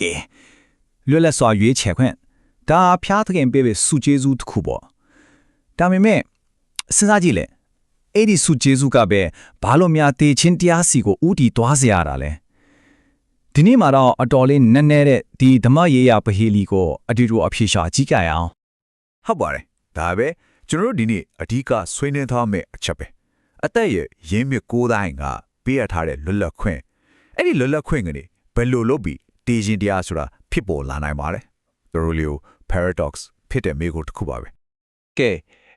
ကဲလွတ်လပ်စွာရွေးချယ်ခွင့်ဒါဖျားသခင်ပေးပေးစုကျေးဇူးတစ်ခုပေါ့ဒါပေမဲ့စဉ်းစားကြည့်လေအဲ့ဒီစုကျေးဇူးကပဲဘာလို့များတေချင်းတရားစီကိုဥတီသွားစေရတာလဲဒီနေ့မှာတော့အတော်လေးနက်နဲတဲ့ဒီဓမ္မရေးရပဟေလီကိုအတူတူအဖြေရှာကြည့်ကြရအောင်ဟုတ်ပါတယ်ဒါပဲကျွန်တော်တို့ဒီနေ့အဓိကဆွေးနွေးထားမယ့်အချက်ပဲအသက်ရဲ့ရင်းမြစ်ကိုးတိုင်းကပေးရထားတဲ့လွတ်လပ်ခွင့်အဲ့ဒီလွတ်လပ်ခွင့်ကနေဘယ်လိုလုပ်ပြီး တည်ခြင်းတရားဆိုတာဖြစ်ပေါ်လာနိုင်ပါလဲတို့လိုလေးကို paradox ဖြစ်တဲ့မိကိုတစ်ခုပါပဲကဲ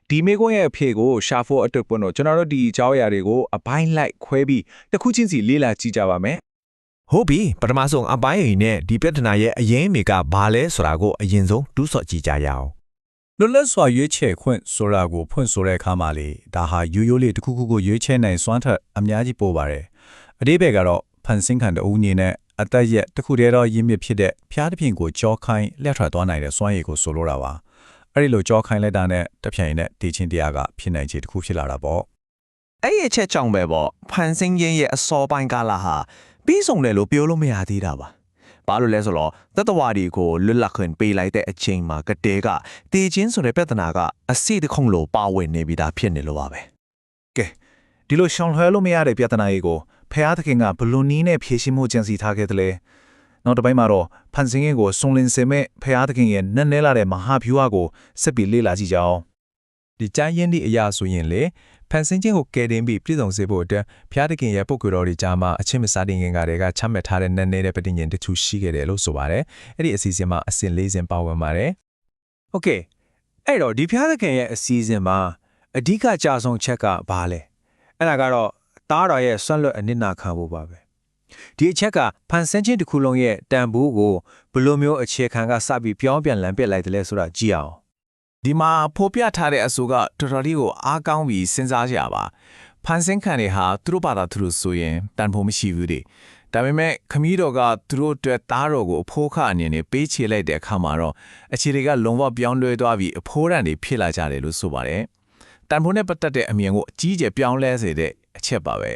ဒီမေကွန်းရဲ့အဖြေကိုရှာဖို့အတွက်ပွန်းတော့ကျွန်တော်တို့ဒီအကြောင်းအရာတွေကိုအပိုင်းလိုက်ခွဲပြီးတစ်ခုချင်းစီလေ့လာကြည့်ကြပါမယ်ဟုတ်ပြီပထမဆုံးအပိုင်းအရင်နဲ့ဒီပြဿနာရဲ့အရင်အမေကဘာလဲဆိုတာကိုအရင်ဆုံးတူးဆော့ကြည့်ကြရအောင်လွတ်လပ်စွာရွေးချယ်ခွင့်ဆိုတာကိုဖွင့်ဆိုတဲ့အခါမှာလေဒါဟာရိုးရိုးလေးတစ်ခုခုကိုရွေးချယ်နိုင်စွမ်းထက်အများကြီးပိုပါတယ်အတိပ္ပယ်ကတော့ဖန်ဆင်းခံတအူးအနေနဲ့ အသက်ရက်တစ်ခုတည်းသောရင်းမြစ်ဖြစ်တဲ့ဖျားတစ်ပြင်ကိုကြောခိုင်းလက်ထွက်သွားနိုင်တဲ့စွမ်းရည်ကိုဆိုလိုတာပါအဲ့ဒီလိုကြောခိုင်းလိုက်တာနဲ့တစ်ပြိုင်နက်တည်ချင်းတရားကဖြစ်နိုင်ခြေတစ်ခုဖြစ်လာတာပေါ့အဲ့ဒီအချက်ကြောင့်ပဲပေါ့ဖန်ဆင်းရင်းရဲ့အစောပိုင်းကာလဟာပြီးဆုံးတယ်လို့ပြောလို့မရသေးတာပါဘာလို့လဲဆိုတော့တတဝါဒီကိုလွတ်လပ်ခွင့်ပေးလိုက်တဲ့အချိန်မှာကတဲကတည်ချင်းဆိုတဲ့ပြဿနာကအစီတစ်ခုံလို့ပါဝင်နေပြီးသားဖြစ်နေလို့ပါပဲကဲဒီလိုရှောင်လွှဲလို့မရတဲ့ပြဿနာကြီးကို ဖះသခင်ကဘလွန်နီးနဲ့ဖြည့်ရှင်းမှုကြံစီထားခဲ့တယ်လေနောက်တစ်ပိုင်းမှာတော့ဖန်ဆင်းရေးကိုစွန်လင်းစေမဲ့ဖះသခင်ရဲ့နက်နဲလာတဲ့မဟာဗျူဟာကိုဆက်ပြီးလေ့လာကြည့်ကြအောင်ဒီကြမ်းရင်းသည့်အရာဆိုရင်လေဖန်ဆင်းခြင်းကိုကယ်တင်ပြီးပြည်စုံစေဖို့အတွက်ဖျားသခင်ရဲ့ပုဂ္ဂိုလ်တော်တွေကြားမှာအချင်းမစားတင်ခင်ကတည်းကချမှတ်ထားတဲ့နက်နဲတဲ့ပဋိညာဉ်တချို့ရှိခဲ့တယ်လို့ဆိုပါတယ်။အဲ့ဒီအစီအစဉ်မှာအစဉ်၄စဉ်ပါဝင်ပါတယ်။ Okay အဲ့တော့ဒီဖျားသခင်ရဲ့အစီအစဉ်မှာအဓိကကြာဆုံးချက်ကဘာလဲ။အဲ့ဒါကတော့ တားတော်ရဲ့ဆွန့်လွတ်အနစ်နာခံဖို့ပါပဲဒီအချက်ကဖန်ဆင်းခြင်းတစ်ခုလုံးရဲ့တန်ဖိုးကိုဘယ်လိုမျိုးအခြေခံကစပြီးပြောင်းပြန်လမ်းပစ်လိုက်တယ်လဲဆိုတာကြည့်အောင်ဒီမှာဖော်ပြထားတဲ့အဆိုကတော်တော်လေးကိုအားကောင်းပြီးစဉ်းစားကြရပါဖန်ဆင်းခံတွေဟာသူတို့ဘာသာသူတို့ဆိုရင်တန်ဖိုးမရှိဘူးတဲ့ဒါပေမဲ့ခမီးတော်ကသူတို့အတွက်သားတော်ကိုအဖိုးခအနေနဲ့ပေးချေလိုက်တဲ့အခါမှာတော့အခြေတွေကလုံးဝပြောင်းလဲသွားပြီးအဖိုးရန်တွေဖြစ်လာကြတယ်လို့ဆိုပါတယ်တန်ဖိုးနဲ့ပတ်သက်တဲ့အမြင်ကိုအကြီးအကျယ်ပြောင်းလဲစေတဲ့ အချက်ပါပဲ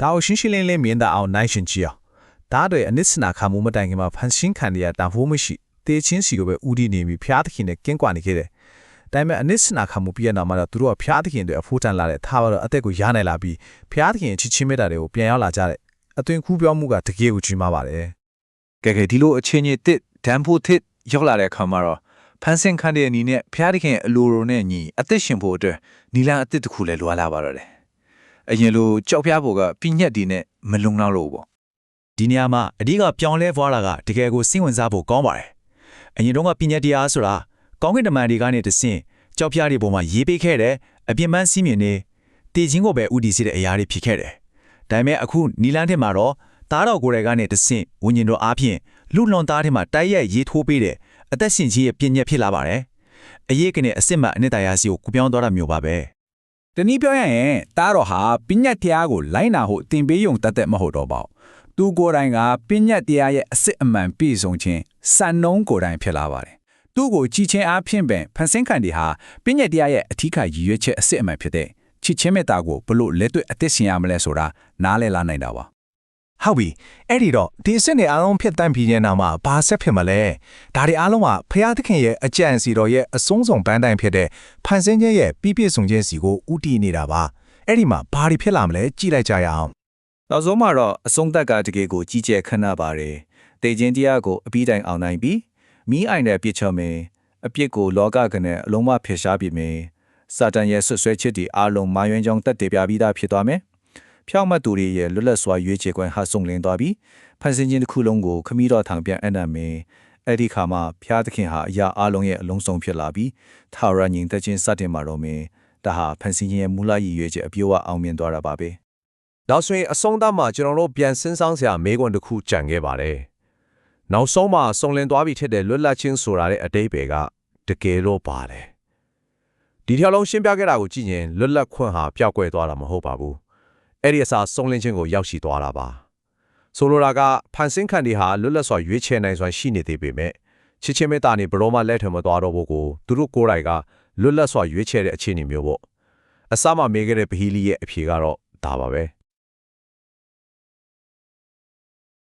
ဒါကိုရှင်းရှင်းလင်းလင်းမြင်တာအောင်နိုင်ရှင်ကြည့်အောင်ဒါတွေအနစ်စနာခံမှုမတိုင်ခင်မှာဖန်ဆင်းခံရတာဖိုးမရှိတေချင်းစီကိုပဲဦးတည်နေပြီးဖျားသခင်နဲ့ကင်းကွာနေခဲ့တယ်ဒါပေမဲ့အနစ်စနာခံမှုပြည့်ရနာမှာတော့သူတို့ကဖျားသခင်တွေအဖိုးတန်လာတဲ့ထားပါတော့အသက်ကိုရနိုင်လာပြီးဖျားသခင်ချစ်ချင်းမေတ္တာတွေကိုပြန်ရောက်လာကြတဲ့အသွင်ကူးပြောင်းမှုကတကယ်ကိုကြီးမားပါတယ်ကဲကဲဒီလိုအခြေအနေတစ်ဒန်ဖို့တစ်ရောက်လာတဲ့အခါမှာတော့ဖန်ဆင်းခံတဲ့အနေနဲ့ဖျားသခင်အလိုလိုနဲ့ညီအသက်ရှင်ဖို့အတွက်နီလန်အသက်တစ်ခုလည်းလိုအပ်လာပါတော့တယ် အရင်လိုကြောက်ပြဖို့ကပြညက်ဒီနဲ့မလုံလောက်လို့ပေါ့ဒီနေရာမှာအဓိကပြောင်းလဲသွားတာကတကယ်ကိုစိတ်ဝင်စားဖို့ကောင်းပါတယ်။အရင်တော့ကပညာတရားဆိုတာကောင်းကင်တမန်တွေကနေတဆင့်ကြောက်ပြားတွေပေါ်မှာရေးပေးခဲ့တယ်အပြင်းပန်းစီးမြင်နေတည်ခြင်းကိုပဲဥတည်စေတဲ့အရာတွေဖြစ်ခဲ့တယ်။ဒါပေမဲ့အခုနီလန်းထက်မှာတော့သားတော်ကိုယ်တိုင်ကနေတဆင့်ဝิญဉ်တော်အားဖြင့်လူလွန်သားထက်မှာတိုက်ရိုက်ရေးထိုးပေးတဲ့အသက်ရှင်ခြင်းရဲ့ပြည့်ညက်ဖြစ်လာပါတယ်။အရေးကနေအစ်စ်မှအနှစ်တရာစီကိုကူပြောင်းသွားတာမျိုးပါပဲ။ တနည်းပြောရရင်တားတော်ဟာပညတ်တရားကိုလိုက်နာဖို့တင်ပေးယုံတတ်တဲ့မဟုတ်တော့ပါဘူး။သူကိုယ်တိုင်ကပညတ်တရားရဲ့အစစ်အမှန်ပြည့်စုံခြင်းစံနှုန်းကိုယ်တိုင်ဖြစ်လာပါတယ်။သူ့ကိုကြည်ချင်းအားဖြင့်ပင်ဖန်ဆင်းခံတွေဟာပညတ်တရားရဲ့အထီးခါရည်ရွယ်ချက်အစစ်အမှန်ဖြစ်တဲ့ချစ်ချင်းမေတ္တာကိုဘလို့လက်တွေ့အသက်ရှင်ရမလဲဆိုတာနားလည်လာနိုင်တာပါ ဟုတ်ပြီအဲ့ဒီတော့ဒီအစ်စ်နဲ့အားလုံးဖြစ်တန့်ပြီးတဲ့နောက်မှာဘာဆက်ဖြစ်မလဲဒါတွေအားလုံးကဖျားသခင်ရဲ့အကြံစီတော်ရဲ့အဆုံးစုံပန်းတိုင်ဖြစ်တဲ့ဖန်ဆင်းခြင်းရဲ့ပြီးပြည့်စုံခြင်းစီကိုဥတည်နေတာပါအဲ့ဒီမှာဘာတွေဖြစ်လာမလဲကြည့်လိုက်ကြရအောင်နောက်ဆုံးမှာတော့အဆုံးသက်ကတကယ်ကိုကြီးကျယ်ခမ်းနားပါတယ်တေခြင်းတရားကိုအပြီးတိုင်အောင်နိုင်ပြီးမိအိုင်တဲ့ပြစ်ချမယ်အပြစ်ကိုလောကကနဲ့အလုံးမဖယ်ရှားပြမယ်စာတန်ရဲ့ဆွတ်ဆွဲချက်တွေအလုံးမာယွင်းကြောင်းတက်တည်ပြပြီးသားဖြစ်သွားမယ် ဖြောင့်မတ်သူတွေရဲ့လွတ်လပ်စွာရွေးချယ်ခွင့်ဟာဆုံလင်းသွားပြီးဖန်ဆင်းခြင်းတစ်ခုလုံးကိုခမီးတော်ထံပြန်အနံ့မယ်အဲ့ဒီခါမှာဖျားသခင်ဟာအရာအလုံးရဲ့အလုံးစုံဖြစ်လာပြီးထာဝရညီသက်ချင်းစတင်မှာတော့မယ်ဒါဟာဖန်ဆင်းခြင်းရဲ့မူလရည်ရွယ်ချက်အပြည့်အဝအောင်မြင်သွားတာပါပဲနောက်ဆိုရင်အဆုံးသတ်မှာကျွန်တော်တို့ပြန်စင်းဆောင်စရာမေးခွန်းတစ်ခုကြံခဲ့ပါတယ်။နောက်ဆုံးမှာစုံလင်သွားပြီဖြစ်တဲ့လွတ်လပ်ခြင်းဆိုတာတဲ့အတိတ်ပဲကတကယ်လို့ပါတယ်။ဒီထက်လုံးရှင်းပြခဲ့တာကိုကြည့်ရင်လွတ်လပ်ခွင့်ဟာပျောက်ကွယ်သွားတာမဟုတ်ပါဘူး။ အဲ့ဒီအစားစုံလင်ခြင်းကိုရောက်ရှိသွားတာပါ။ဆိုလိုတာကဖန်ဆင်းခံတွေဟာလွတ်လပ်စွာရွေးချယ်နိုင်စွာရှိနေသေးပေမဲ့ချစ်ချင်းမေတ္တာနဲ့ဘရောမလက်ထံမသွားတော့ဖို့ကိုသူတို့ကိုယ်တိုင်ကလွတ်လပ်စွာရွေးချယ်တဲ့အခြေအနေမျိုးပေါ့။အစမှမေးခဲ့တဲ့ဗဟီလီရဲ့အဖြေကတော့ဒါပါပဲ။